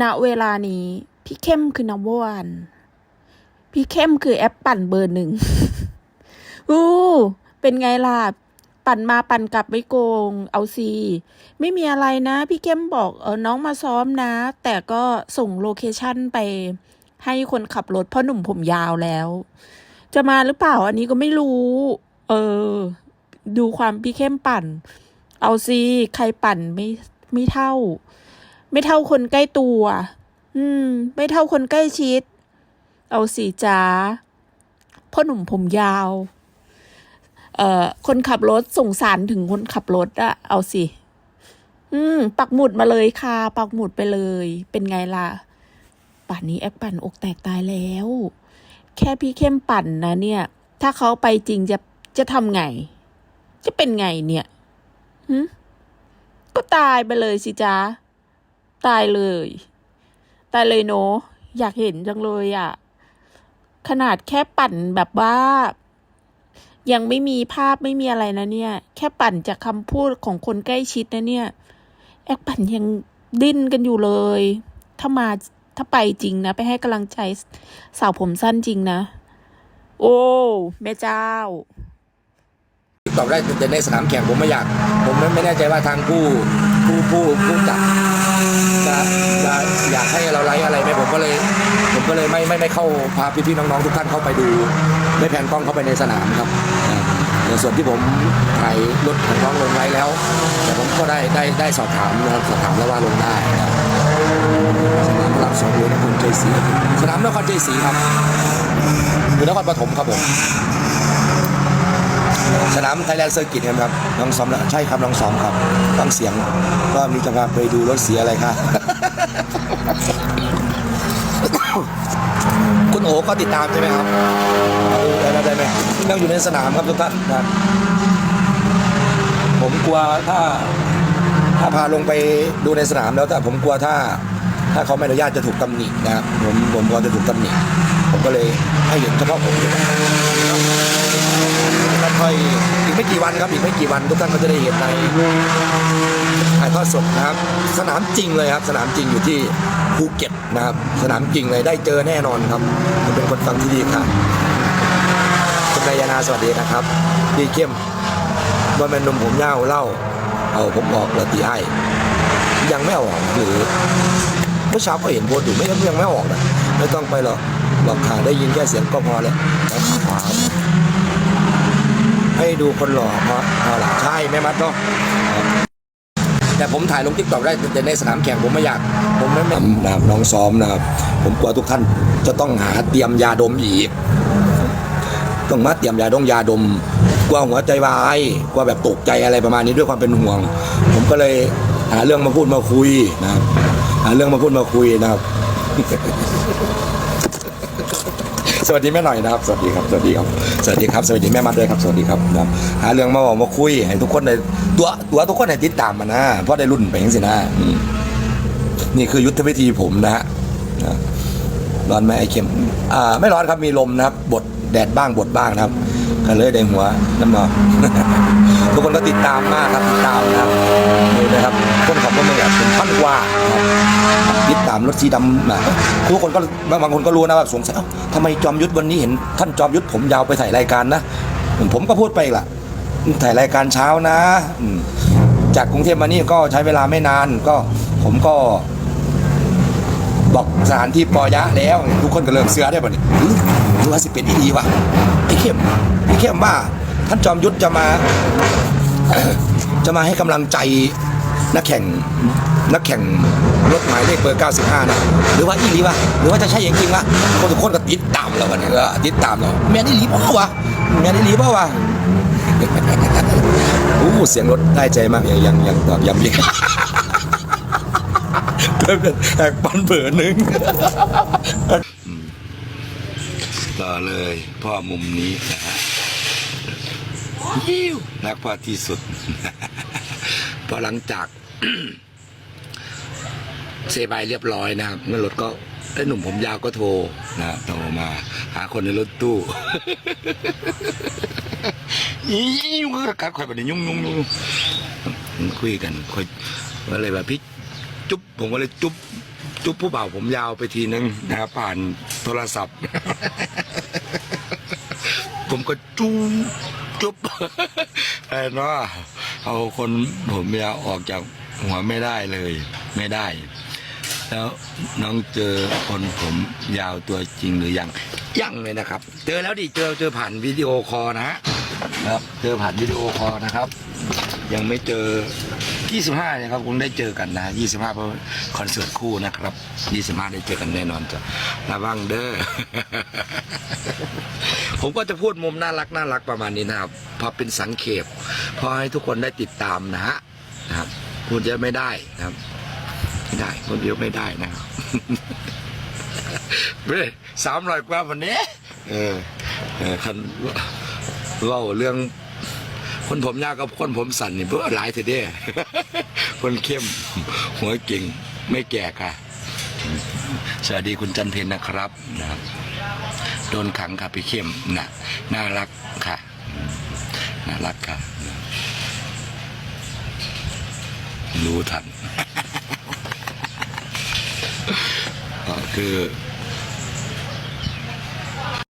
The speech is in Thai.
ณเวลานี้ พี่เข้มคือนัมเบอร์วันพี่เข้มคือแอปปั่นเบอร์หนึ่งอู้เป็นไงล่ะ ปั่นมาปั่นกลับไม่โกง เอาซีไม่มีอะไรนะ พี่เข้มบอกเออน้องมาซ้อมนะ แต่ก็ส่งโลเคชั่นไป ให้คนขับรถเพ่อหนุ่มผมยาวแล้ว จะมาหรือเปล่าอันนี้ก็ไม่รู้ เออ ดูความพี่เข้มปั่น เอาซีใครปั่นไม่ไม่เท่า ไม่เท่าคนใกล้ตัว อืม ไม่เท่าคนใกล้ชิด เอาสีจ้าพ่อหนุ่มผมยาว เอ่อ คนขับรถสงสารถึงคนขับรถอะเอาสิ อืม ปักหมุดมาเลยค่ะ ปักหมุดไปเลย เป็นไงล่ะ ป่านนี้แอปปั่นอกแตกตายแล้ว แค่พี่เข้มปั่นนะเนี่ย ถ้าเขาไปจริงจะจะทำไง จะเป็นไงเนี่ยหึก็ตายไปเลยสิจ๊ะ ตายเลย ตายเลยเนาะอยากเห็นจังเลยอะ่ะ ขนาดแค่ปั่นแบบว่า ยังไม่มีภาพไม่มีอะไรนะเนี่ย แค่ปั่นจากคำพูดของคนใกล้ชิดนะเนี่ย แอคปั่นยังดิ้นกันอยู่เลย ถ้ามาถ้าไปจริงนะ ไปให้กำลังใจสาวผมสั้นจริงนะ โอ้ แม่เจ้าตอบได้แต่ในสนามแข่งผมไม่อยาก ผมไม่ไม่แน่ใจว่าทางผู้ ผู้ผู้ผู้จัดจะจะอยากให้เราไลฟ์อะไรไหมผมก็เลย ผมก็เลยไม่ไม่ไม่เข้าพาพี่ๆน้องๆทุกท่านเข้าไปดูไม่แผนกล้องเข้าไปในสนามครับในส่วนที่ผมถ่ายรถของน้องลงไว้แล้ว แต่ผมก็ได้ได้ได้สอบถามนะครับสอบถามแล้วว่าลงได้นะครับสนามหลักสองเลยนครชัยศรีสนามนครชัยศรีครับอยู่นครปฐมครับผม สนามไทยแลนด์เซอร์กิตครับน้องซ้อมแล้วใช่ครับน้องซ้อมครับฟังเสียงก็มีจะพาไปดูรถเสียอะไรครับคุณโอก็ติดตามใช่ไหมครับได้ได้ได้ไหมนั่งอยู่ในสนามครับทุกท่านครับผมกลัวถ้าถ้าพาลงไปดูในสนามแล้วแต่ผมกลัวถ้าถ้าเขาไม่อนุญาตจะถูกตำหนินะครับผมผมกลัวจะถูกตำหนิผมก็เลยให้เห็นเฉพาะผมอยู่แล้ว ค่อยอีกไม่กี่วันครับอีกไม่กี่วันทุกท่านก็จะได้เห็นในถ่ายทอดสดนะครับ สนามจริงเลยครับ สนามจริงอยู่ที่ภูเก็ตนะครับ สนามจริงเลยได้เจอแน่นอนครับเป็นคนฟังที่ดีค่ะคุณนายนาสวัสดีนะครับพี่เข้มว่าเป็นนมผมยาวเล่า เอาผมบอกละตีไอ้ยังไม่ออกหรือเมื่อเช้าก็เห็นโพสต์อยู่ไม่ยังไม่ออกนะไม่ต้องไปหรอกหรอกค่ะได้ยินแค่เสียงก็พอแล้วแล้วขาขวา ให้ดูคนหล่อเพราะพอใช่แม่มัดเนาะแต่ผมถ่ายลงทิกตอกได้แต่ในสนามแข่งผมไม่อยาก ผมไม่ไม่นะครับน้องซ้อมนะครับ ผมกลัวทุกท่านจะต้องหาเตรียมยาดมอีกต้องมาเตรียมยาดงยาดมกลัวหัวใจวายกลัวแบบตกใจอะไรประมาณนี้ด้วยความเป็นห่วง ผมก็เลยหาเรื่องมาพูดมาคุยนะครับหาเรื่องมาพูดมาคุยนะครับ สวัสดีแม่หน่อยนะครับ สวัสดีครับ สวัสดีครับ สวัสดีครับ สวัสดีแม่มาด้วยครับ สวัสดีครับนะครับหาเรื่องมาบอกมาคุยให้ทุกคนในตัวตัวทุกคนในติดตามมานะ เพราะได้รุ่นไปย่างสินะอืมนี่คือยุทธวิธีผมนะฮะนะร้อนไหมไอ้เข็มอ่าไม่ร้อนครับมีลมนะครับบท แดดบ้างบดบ้างนะครับก็เลยได้หัวน้ำหนอทุกคนก็ติดตามมากครับติดตามนะครับนี่นะครับคนขับรถเมล์อะเป็นพันกว่าติดตามรถสีดำนะทุกคนก็บางบางคนก็รู้นะว่าสงสัยทำไมจอมยุทธวันนี้เห็น ท่านจอมยุทธผมยาวไปถ่ายรายการนะผมก็พูดไปอีกละถ่ายรายการเช้านะจากกรุงเทพมานี่ก็ใช้เวลาไม่นานก็ผมก็ บอกสถานที่ปอยะแล้ว ทุกคนก็เริ่มเสือได้บ่เนี่ย รือว่าสิเป็นอีดีวะไอ้เข้มไอ้เข้มว่าท่านจอมยุทธจะมา จะมาให้กำลังใจนักแข่งนักแข่งรถหมายเลขเบอร์95 นะ หรือว่าอีลีวะหรือว่าจะใช่จริงวะคนทุกคนก็ติดตามเราวันนี้ก็ติดตามเราแม่นอีลีเปล่าวะแม่นอีลีเปล่าวะอู้เสียงรถได้ใจมากยังยังยังตอบย้ำอีกเพิ่มเป็นแหกปันเบอร์หนึ่ง ต่อเลยพ่อมุมนี้นะฮะยิ้วรักพ่อที่สุด พอหลังจากเซบายเรียบร้อยนะครับเมื่อรถก็ไอ้หนุ่มผมยาวก็โทรนะโทรมา หาคนในรถตู้ยิ้วก็กัดข่อยแบบนี้ยุ่งยุ่งยุ่งคุยกันค่อยก็เลยแบบพี่จุ๊บผมก็เลยจุ๊บ จุ๊บผู้บ่าวผมยาวไปทีนึงนะครับผ่านโทรศัพท์ ผมก็จุ๊บจุ๊บไอ้เนาะเอาคนผมยาวออกจากหัวไม่ได้เลย ไม่ได้ แล้วน้องเจอคนผมยาวตัวจริงหรือยังยังเลยนะครับ เจอแล้วดิเจอเจอผ่านวิดีโอคอลนะฮะครับ เจอผ่านวิดีโอคอลนะครับ ยังไม่เจอ 25นะครับคงได้เจอกันนะ25เพราะคอนเสิร์ตคู่นะครับ25ได้เจอกันแน่นอนจ้ะระวังเด้อ ผมก็จะพูดมุมน่ารักน่ารักประมาณนี้นะครับพอเป็นสังเขปพอให้ทุกคนได้ติดตามนะฮะนะครับพูดเยอะไม่ได้นะครับไม่ได้พูดเยอะไม่ได้นะครับเบ้สามร้อยกว่าวันนี้ เออเออคันเล่าเรื่อง คนผมยาวกับคนผมสั่นนี่เพื่อหลายเทเด้คนเข้มหัวเก่งไม่แก่ค่ะ สวัสดีคุณจันเพนนะครับนะครับ โดนขังค่ะพี่เข้มนะน่ารักค่ะน่ารักค่ะรู้ทันก็คือ